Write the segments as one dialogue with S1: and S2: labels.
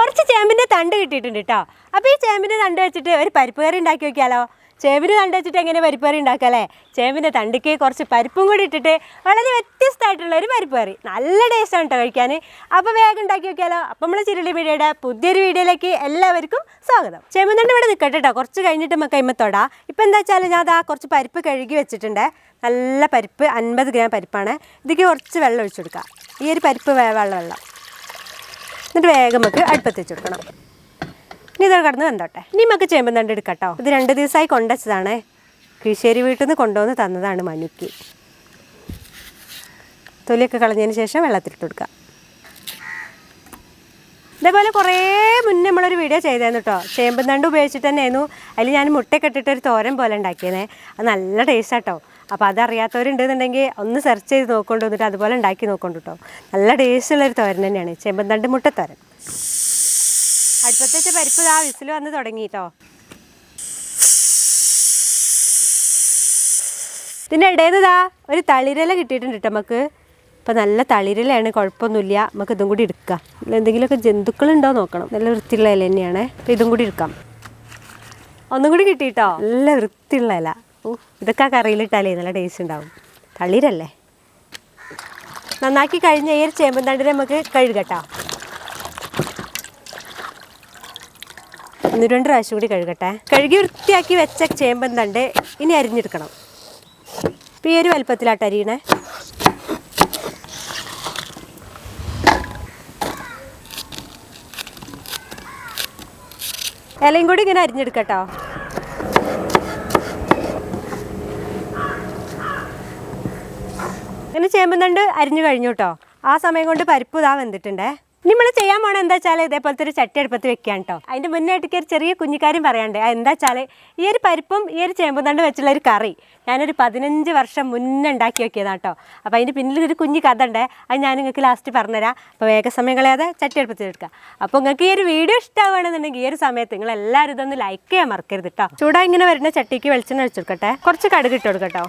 S1: കുറച്ച് ചേമ്പിന്റെ തണ്ട് കിട്ടിയിട്ടുണ്ട് കേട്ടോ അപ്പോൾ ഈ ചേമ്പിന്റെ തണ്ട് വെച്ചിട്ട് ഒരു പരിപ്പ് കറി ഉണ്ടാക്കി നോക്കിയാലോ? ചേമ്പിന് തണ്ട് വെച്ചിട്ട് എങ്ങനെ പരിപ്പ് കറി ഉണ്ടാക്കുക അല്ലേ? ചേമ്പിന്റെ തണ്ടിക്ക് കുറച്ച് പരിപ്പും കൂടി ഇട്ടിട്ട് വളരെ വ്യത്യസ്തമായിട്ടുള്ള ഒരു പരിപ്പ് കറി. നല്ല ടേസ്റ്റാണ് കേട്ടോ കഴിക്കാൻ അപ്പോൾ വേഗം ഉണ്ടാക്കി നോക്കിയാലോ? അപ്പം നമ്മൾ ചിരളി മീഡിയയുടെ പുതിയൊരു വീഡിയോയിലേക്ക് എല്ലാവർക്കും സ്വാഗതം. ചേമ്പൻ തണ്ട് ഇവിടെ നിൽക്കട്ടെ കേട്ടോ കുറച്ച് കഴിഞ്ഞിട്ട് നമുക്ക് കൈമത്തോടാ ഇപ്പം എന്താ വെച്ചാൽ ഞാൻ അതാ കുറച്ച് പരിപ്പ് കഴുകി വെച്ചിട്ടുണ്ട്. നല്ല പരിപ്പ് അൻപത് ഗ്രാം പരിപ്പാണ്. ഇതിലേക്ക് കുറച്ച് വെള്ളം ഒഴിച്ചു കൊടുക്കുക ഈ ഒരു പരിപ്പ് വേവുള്ള വെള്ളം. എന്നിട്ട് വേഗം നമുക്ക് അടുപ്പത്ത് വെച്ച് കൊടുക്കണം ഇനി ഇതൊക്കെ കടന്ന് വെന്തോട്ടെ. ഇനി നമുക്ക് ചേമ്പം തണ്ട് എടുക്കട്ടോ. ഇത് രണ്ട് ദിവസമായി കൊണ്ടുവച്ചതാണ് കിഴിശ്ശേരി വീട്ടിൽ നിന്ന് കൊണ്ടുവന്ന് തന്നതാണ് മനുക്ക്. തൊലിയൊക്കെ കളഞ്ഞതിന് ശേഷം വെള്ളത്തിലിട്ട് കൊടുക്കുക. ഇതേപോലെ കുറേ മുന്നേ നമ്മളൊരു വീഡിയോ ചെയ്തായിരുന്നു കേട്ടോ ചേമ്പൻ തണ്ട് ഉപയോഗിച്ചിട്ട് തന്നെയായിരുന്നു. അതിൽ ഞാൻ മുട്ടയൊക്കെ ഇട്ടിട്ടൊരു തോരൻ പോലെ ഉണ്ടാക്കിയതേ അത് നല്ല ടേസ്റ്റ് കേട്ടോ അപ്പോൾ അതറിയാത്തവരുണ്ടെന്നുണ്ടെങ്കിൽ ഒന്ന് സെർച്ച് ചെയ്ത് നോക്കൊണ്ട് വന്നിട്ട് അതുപോലെ ഉണ്ടാക്കി നോക്കൊണ്ട് കേട്ടോ നല്ല ടേസ്റ്റുള്ളൊരു തോരൻ തന്നെയാണ് ചെമ്പന്തണ്ട് മുട്ട അടുപ്പത്ത് വെച്ച പരിപ്പ് ആ വിസിൽ വന്ന് തുടങ്ങി കേട്ടോ ഇതിന്റെ ഇടയിൽ ഇതാ ഒരു തളിരല കിട്ടിയിട്ടുണ്ട് കേട്ടോ നമുക്ക് ഇപ്പം നല്ല തളിരലയാണ് കുഴപ്പമൊന്നുമില്ല. നമുക്ക് ഇതും കൂടി എടുക്കാം. ഇതിൽ എന്തെങ്കിലുമൊക്കെ ജന്തുക്കളുണ്ടോ നോക്കണം. നല്ല വൃത്തിയുള്ള ഇല തന്നെയാണ്. അപ്പം ഇതും കൂടി എടുക്കാം. ഒന്നും കൂടി കിട്ടിയിട്ടോ നല്ല വൃത്തിയുള്ള ഇല. ഓ ഇതൊക്കെ കറിയിലിട്ടാലേ നല്ല ടേസ്റ്റ് ഉണ്ടാവും. തളിരല്ലേ? നന്നാക്കി കഴിഞ്ഞ ഈ ഒരു ചേമ്പൻ തണ്ടിനെ നമുക്ക് കഴുകട്ടോ. ഒന്ന് രണ്ട് പ്രാവശ്യം കൂടി കഴുകട്ടെ. കഴുകി വൃത്തിയാക്കി വെച്ച ചേമ്പൻ തണ്ട് ഇനി അരിഞ്ഞെടുക്കണം. ഇപ്പം ഈ ഒരു വലുപ്പത്തിലാട്ട് അരിയണേ. ഇലയും കൂടി ഇങ്ങനെ അരിഞ്ഞെടുക്കട്ടോ. ഇങ്ങനെ ചേമ്പൻ തണ്ട് അരിഞ്ഞു കഴിഞ്ഞു കേട്ടോ ആ സമയം കൊണ്ട് പരിപ്പ് ഇതാ വെന്തിട്ടുണ്ടേ. നമ്മൾ ചെയ്യാൻ പോണ എന്താ വെച്ചാൽ ഇതേപോലത്തെ ഒരു ചട്ടി അടുപ്പത്ത് വെക്കുകയാണ് കേട്ടോ അതിന്റെ മുന്നായിട്ടൊക്കെ ഒരു ചെറിയ കുഞ്ഞിക്കാര്യം പറയാണ്ട്. എന്താ വെച്ചാൽ ഈ ഒരു പരിപ്പും ഈ ഒരു ചേമ്പൻ തണ്ട് വെച്ചുള്ള ഒരു കറി ഞാനൊരു പതിനഞ്ച് വർഷം മുന്നേ ഉണ്ടാക്കി വെക്കിയതാണ് കേട്ടോ അപ്പോൾ അതിന്റെ പിന്നിൽ ഒരു കുഞ്ഞു കഥ ഉണ്ട്. അത് ഞാൻ നിങ്ങൾക്ക് ലാസ്റ്റ് പറഞ്ഞുതരാം. അപ്പോൾ വേഗ സമയം കളയാതെ ചട്ടി എടുപ്പത്തിൽ എടുക്കുക അപ്പോൾ നിങ്ങൾക്ക് ഈ ഒരു വീഡിയോ ഇഷ്ടമാവുകയാണെന്നുണ്ടെങ്കിൽ ഈ ഒരു സമയത്ത് നിങ്ങൾ എല്ലാവരും ഇതൊന്ന് ലൈക്ക് ചെയ്യാൻ മറക്കരുത് കേട്ടോ ചൂടാ ഇങ്ങനെ വരുന്ന ചട്ടിക്ക് വെളിച്ചെണ്ണ വെച്ചെടുക്കട്ടെ കുറച്ച് കടുക് ഇട്ട് കൊടുക്കട്ടോ.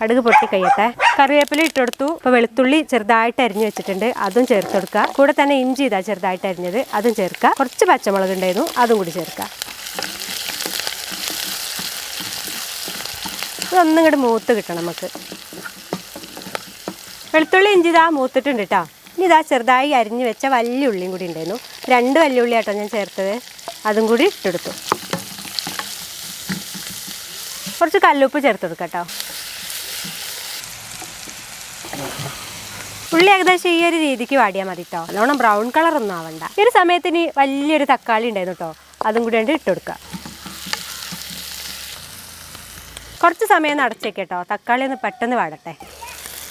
S1: കടുക് പൊട്ടി കഴിയട്ടെ. കറിവേപ്പില ഇട്ടെടുത്തു. ഇപ്പൊ വെളുത്തുള്ളി ചെറുതായിട്ട് അരിഞ്ഞു വെച്ചിട്ടുണ്ട്. അതും ചേർത്ത് കൊടുക്കുക. കൂടെ തന്നെ ഇഞ്ചി ഇതാ ചെറുതായിട്ട് അരിഞ്ഞത്. അതും ചേർക്കുക. കുറച്ച് പച്ചമുളക് ഉണ്ടായിരുന്നു. അതും കൂടി ചേർക്കുക. ഇതൊന്നും ഇങ്ങോട്ട് മൂത്ത് കിട്ടണം നമുക്ക്. വെളുത്തുള്ളി ഇഞ്ചി ഇതാ മൂത്തിട്ടുണ്ട് കേട്ടോ ഇനി ഇതാ ചെറുതായി അരിഞ്ഞു വെച്ച വലിയ ഉള്ളിയും കൂടി ഉണ്ടായിരുന്നു. രണ്ട് വലിയ ഉള്ളി ആട്ടോ ഞാൻ ചേർത്തത്. അതും കൂടി ഇട്ടെടുത്തു കുറച്ച് കല്ലുപ്പ് ചേർത്ത് കൊടുക്കാം കേട്ടോ ഉള്ളി ഏകദേശം ഈ ഒരു രീതിക്ക് വാടിയാൽ മതി കേട്ടോ നല്ലോണം ബ്രൗൺ കളർ ഒന്നും ആവണ്ട. ഈ ഒരു സമയത്തിന് വലിയൊരു തക്കാളി ഉണ്ടായിരുന്നു കേട്ടോ അതും കൂടി ഉണ്ട് ഇട്ട് കൊടുക്കുക കുറച്ച് സമയം ഒന്ന് അടച്ചേക്കേട്ടോ തക്കാളി ഒന്ന് പെട്ടെന്ന് വാടട്ടെ.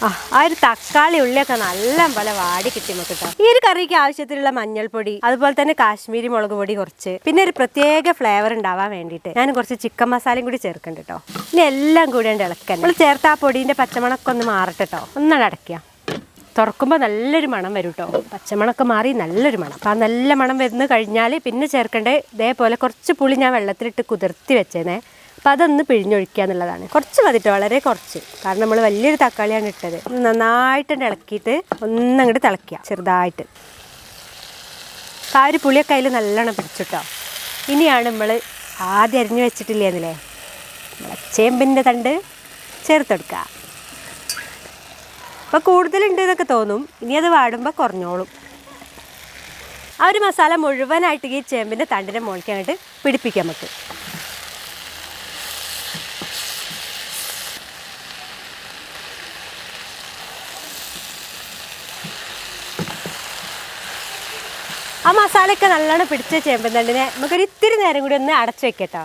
S1: ആ ആ ഒരു തക്കാളി ഉള്ളിയൊക്കെ നല്ല പോലെ വാടി കിട്ടി നമുക്ക് കേട്ടോ ഈ ഒരു കറിക്ക് ആവശ്യത്തിലുള്ള മഞ്ഞൾപ്പൊടി അതുപോലെ തന്നെ കാശ്മീരി മുളക് പൊടി കുറച്ച് പിന്നെ ഒരു പ്രത്യേക ഫ്ലേവർ ഉണ്ടാവാൻ വേണ്ടിയിട്ട് ഞാൻ കുറച്ച് ചിക്കൻ മസാലയും കൂടി ചേർക്കുന്നുണ്ട് കേട്ടോ ഇനി എല്ലാം കൂടി ഉണ്ട് ഇളക്കാൻ നമ്മൾ ചേർത്ത് ആ പൊടീന്റെ പച്ചമണക്കൊന്ന് മാറട്ടെ കേട്ടോ ഒന്നട അടയ്ക്കുക തുറക്കുമ്പോൾ നല്ലൊരു മണം വരും കേട്ടോ പച്ചമണമൊക്കെ മാറി നല്ലൊരു മണം. അപ്പോൾ ആ നല്ല മണം വരുന്ന കഴിഞ്ഞാൽ പിന്നെ ചേർക്കേണ്ടത് ഇതേപോലെ കുറച്ച് പുളി ഞാൻ വെള്ളത്തിലിട്ട് കുതിർത്തി വെച്ചേനെ. അപ്പോൾ അതൊന്ന് പിഴിഞ്ഞൊഴിക്കുക എന്നുള്ളതാണ്. കുറച്ച് മതിട്ടോ വളരെ കുറച്ച്. കാരണം നമ്മൾ വലിയൊരു തക്കാളിയാണ് ഇട്ടത്. നന്നായിട്ട് ഇളക്കിയിട്ട് ഒന്നങ്ങോട്ട് തിളയ്ക്കുക ചെറുതായിട്ട്. ആ ഒരു പുളിയൊക്കെ അതിൽ നല്ലോണം പിടിച്ചിട്ടോ ഇനിയാണ് നമ്മൾ ആദ്യം അരിഞ്ഞു വെച്ചിട്ടില്ലേന്നില്ലേ നമ്മളെ ചേമ്പിന്റെ തണ്ട് ചേർത്തെടുക്കുക. അപ്പോൾ കൂടുതലുണ്ട് എന്നൊക്കെ തോന്നും. ഇനി അത് വാടുമ്പോൾ കുറഞ്ഞോളും. ആ ഒരു മസാല മുഴുവനായിട്ട് ഈ ചേമ്പിന്റെ തണ്ടിന്റെ മുകളിലേക്കായിട്ട് പിടിപ്പിക്കാം നമുക്ക്. ആ മസാലയൊക്കെ നല്ലോണം പിടിച്ച ചേമ്പൻ തണ്ടിനെ നമുക്കൊരു ഇത്തിരി നേരം കൂടി ഒന്ന് അടച്ചു വെക്കട്ടോ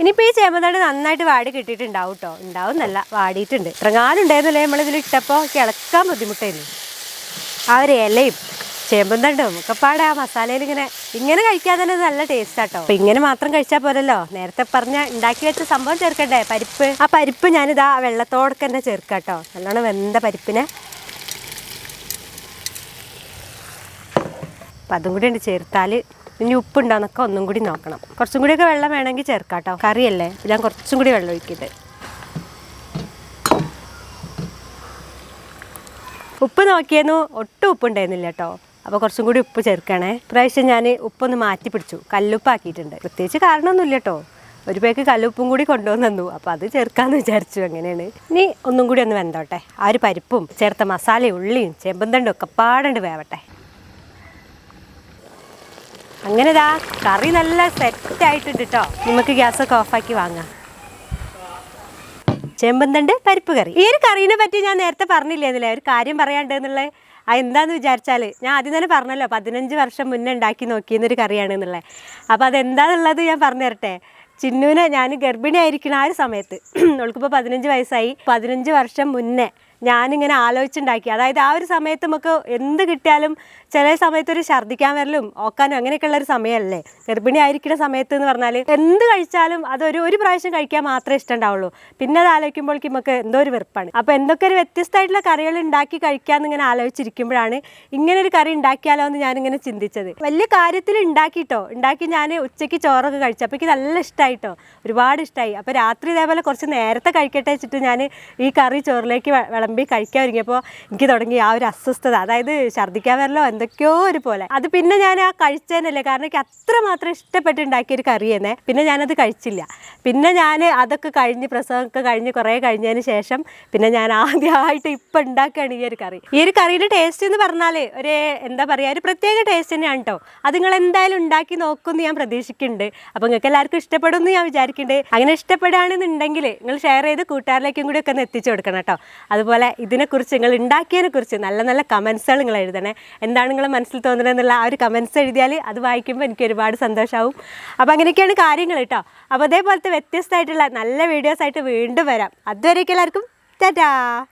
S1: ഇനിയിപ്പോൾ ഈ ചേമന്താണ്ട് നന്നായിട്ട് വാടി കിട്ടിയിട്ടുണ്ടാവും കേട്ടോ ഉണ്ടാവും നല്ല വാടിയിട്ടുണ്ട് ഇത്രങ്ങാനും ഉണ്ടായിരുന്നല്ലേ നമ്മളിതിൽ ഇട്ടപ്പോ? കിളക്കാൻ ബുദ്ധിമുട്ടായിരുന്നു. ആ ഒരു ഇലയും ചേമ്പന്തണ്ടും ഒക്കെ പാടെ ആ മസാലയിൽ ഇങ്ങനെ ഇങ്ങനെ കഴിക്കാൻ തന്നെ നല്ല ടേസ്റ്റ് ആട്ടോ അപ്പൊ ഇങ്ങനെ മാത്രം കഴിച്ചാൽ പോരല്ലോ. നേരത്തെ പറഞ്ഞ ഉണ്ടാക്കി വെച്ച സംഭവം ചേർക്കണ്ടേ? പരിപ്പ്. ആ പരിപ്പ് ഞാനിതാ വെള്ളത്തോടൊക്കെ തന്നെ ചേർക്കാട്ടോ നല്ലോണം വെന്ത പരിപ്പിനെ. അപ്പം അതും കൂടി ഉണ്ട് ചേർത്താൽ ഇനി ഉപ്പുണ്ടോന്നൊക്കെ ഒന്നും കൂടി നോക്കണം. കുറച്ചും കൂടിയൊക്കെ വെള്ളം വേണമെങ്കിൽ ചേർക്കാട്ടോ. കേട്ടോ കറിയല്ലേ? ഞാൻ കുറച്ചും കൂടി വെള്ളം ഒഴിക്കട്ടെ. ഉപ്പ് നോക്കിയെന്നു ഒട്ടും ഉപ്പുണ്ടായിരുന്നില്ല കേട്ടോ അപ്പോൾ കുറച്ചും കൂടി ഉപ്പ് ചേർക്കണേ. പ്രാവശ്യം ഞാൻ ഉപ്പൊന്ന് മാറ്റി പിടിച്ചു. കല്ലുപ്പാക്കിയിട്ടുണ്ട്. പ്രത്യേകിച്ച് കാരണമൊന്നുമില്ല കേട്ടോ ഒരു പേക്ക് കല്ലുപ്പും കൂടി കൊണ്ടുവന്നു അപ്പോൾ അത് ചേർക്കാമെന്ന് വിചാരിച്ചു. അങ്ങനെയാണ്. ഇനി ഒന്നും കൂടി ഒന്ന് വെന്തോട്ടെ. ആ ഒരു പരിപ്പും ചേർത്ത മസാലയും ഉള്ളിയും ചെമ്പന്തണ്ടും ഒക്കെ പാടണ്ട് വേവട്ടെ. അങ്ങനെ ദാ കറി നല്ല സെറ്റ് ആയിട്ടുണ്ട് കേട്ടോ നമുക്ക് ഗ്യാസൊക്കെ ഓഫാക്കി വാങ്ങാം. ചെമ്പന്തണ്ട് പരിപ്പ് കറി. ഈ ഒരു കറീനെ പറ്റി ഞാൻ നേരത്തെ പറഞ്ഞില്ലേന്നില്ലേ ഒരു കാര്യം പറയാണ്ട് എന്നുള്ളത് ആ എന്താന്ന് വിചാരിച്ചാൽ ഞാൻ ആദ്യം തന്നെ പറഞ്ഞല്ലോ പതിനഞ്ച് വർഷം മുന്നേ ഉണ്ടാക്കി നോക്കിയെന്നൊരു കറിയാണ് എന്നുള്ളത് അപ്പോൾ അതെന്താണെന്നുള്ളത് ഞാൻ പറഞ്ഞു തരട്ടെ ചിന്നുവിനെ ഞാൻ ഗർഭിണിയായിരിക്കണ ആ ഒരു സമയത്ത് അവൾക്കിപ്പോൾ പതിനഞ്ച് വയസ്സായി. പതിനഞ്ച് വർഷം മുന്നേ ഞാനിങ്ങനെ ആലോചിച്ചുണ്ടാക്കി. അതായത് ആ ഒരു സമയത്ത് നമുക്ക് എന്ത് കിട്ടിയാലും ചില സമയത്ത് ഒരു ഛർദ്ദിക്കാൻ വരലും ഓക്കാനും അങ്ങനെയൊക്കെയുള്ള ഒരു സമയമല്ലേ? ഗർഭിണി ആയിരിക്കുന്ന സമയത്ത് എന്ന് പറഞ്ഞാൽ എന്ത് കഴിച്ചാലും അതൊരു ഒരു പ്രാവശ്യം കഴിക്കാൻ മാത്രമേ ഇഷ്ടമുണ്ടാവുള്ളൂ. പിന്നെ അത് ആലോചിക്കുമ്പോഴേക്കും നമുക്ക് എന്തോ ഒരു വെറുപ്പാണ്. അപ്പോൾ എന്തൊക്കെ ഒരു വ്യത്യസ്തമായിട്ടുള്ള കറികൾ ഉണ്ടാക്കി കഴിക്കാമെന്ന് ഇങ്ങനെ ആലോചിച്ചിരിക്കുമ്പോഴാണ് ഇങ്ങനെ ഒരു കറി ഉണ്ടാക്കിയാലോ എന്ന് ഞാനിങ്ങനെ ചിന്തിച്ചത്. വലിയ കാര്യത്തിൽ ഉണ്ടാക്കിട്ടോ? ഉണ്ടാക്കി ഞാൻ ഉച്ചയ്ക്ക് ചോറൊക്കെ കഴിച്ചു. അപ്പോൾ എനിക്ക് നല്ല ഇഷ്ടമായിട്ടോ ഒരുപാട് ഇഷ്ടമായി അപ്പോൾ രാത്രി ഇതേപോലെ കുറച്ച് നേരത്തെ കഴിക്കട്ടെ വെച്ചിട്ട് ഞാൻ ഈ കറി ചോറിലേക്ക് വിളമ്പി കഴിക്കാൻ ഒരുങ്ങിയപ്പോൾ എനിക്ക് തുടങ്ങി ആ ഒരു അസ്വസ്ഥത. അതായത് ഛർദ്ദിക്കാൻ വരലോ എന്തൊക്കെയോ ഒരു പോലെ. അത് പിന്നെ ഞാൻ ആ കഴിച്ചതന്നല്ലേ കാരണം എനിക്ക് അത്രമാത്രം ഇഷ്ടപ്പെട്ട് ഉണ്ടാക്കിയൊരു കറി തന്നെ. പിന്നെ ഞാനത് കഴിച്ചില്ല. പിന്നെ ഞാൻ അതൊക്കെ കഴിഞ്ഞ് പ്രസവമൊക്കെ കഴിഞ്ഞ് കുറേ കഴിഞ്ഞതിന് ശേഷം പിന്നെ ഞാൻ ആദ്യമായിട്ട് ഇപ്പം ഉണ്ടാക്കുകയാണ് ഈ ഒരു കറി. ഈ ഒരു കറിയുടെ ടേസ്റ്റ് എന്ന് പറഞ്ഞാൽ ഒരു എന്താ പറയുക ഒരു പ്രത്യേക ടേസ്റ്റ് തന്നെയാണ് കേട്ടോ അത് നിങ്ങൾ എന്തായാലും ഉണ്ടാക്കി നോക്കുമെന്ന് ഞാൻ പ്രതീക്ഷിക്കുന്നുണ്ട്. അപ്പോൾ നിങ്ങൾക്ക് എല്ലാവർക്കും ഇഷ്ടപ്പെടുമെന്ന് ഞാൻ വിചാരിക്കുന്നുണ്ട്. അങ്ങനെ ഇഷ്ടപ്പെടുകയാണെന്നുണ്ടെങ്കിൽ നിങ്ങൾ ഷെയർ ചെയ്ത് കൂട്ടുകാരിലേക്കും കൂടി ഒക്കെ ഒന്ന് എത്തിച്ചു കൊടുക്കണം കേട്ടോ അതുപോലെ ഇതിനെക്കുറിച്ച് നിങ്ങൾ ഉണ്ടാക്കിയതിനെ കുറിച്ച് നല്ല നല്ല കമൻസുകൾ നിങ്ങൾ എഴുതണേ. എന്താണ് നിങ്ങൾ മനസ്സിൽ തോന്നുന്നത് എന്നുള്ള ആ ഒരു കമൻസ് എഴുതിയാൽ അത് വായിക്കുമ്പോൾ എനിക്ക് ഒരുപാട് സന്തോഷമാവും അപ്പോൾ അങ്ങനെയൊക്കെയാണ് കാര്യങ്ങൾ കേട്ടോ. അപ്പോൾ അതേപോലത്തെ വ്യത്യസ്തമായിട്ടുള്ള നല്ല വീഡിയോസായിട്ട് വീണ്ടും വരാം. അതുവരേക്കും എല്ലാവർക്കും ടാറ്റാ!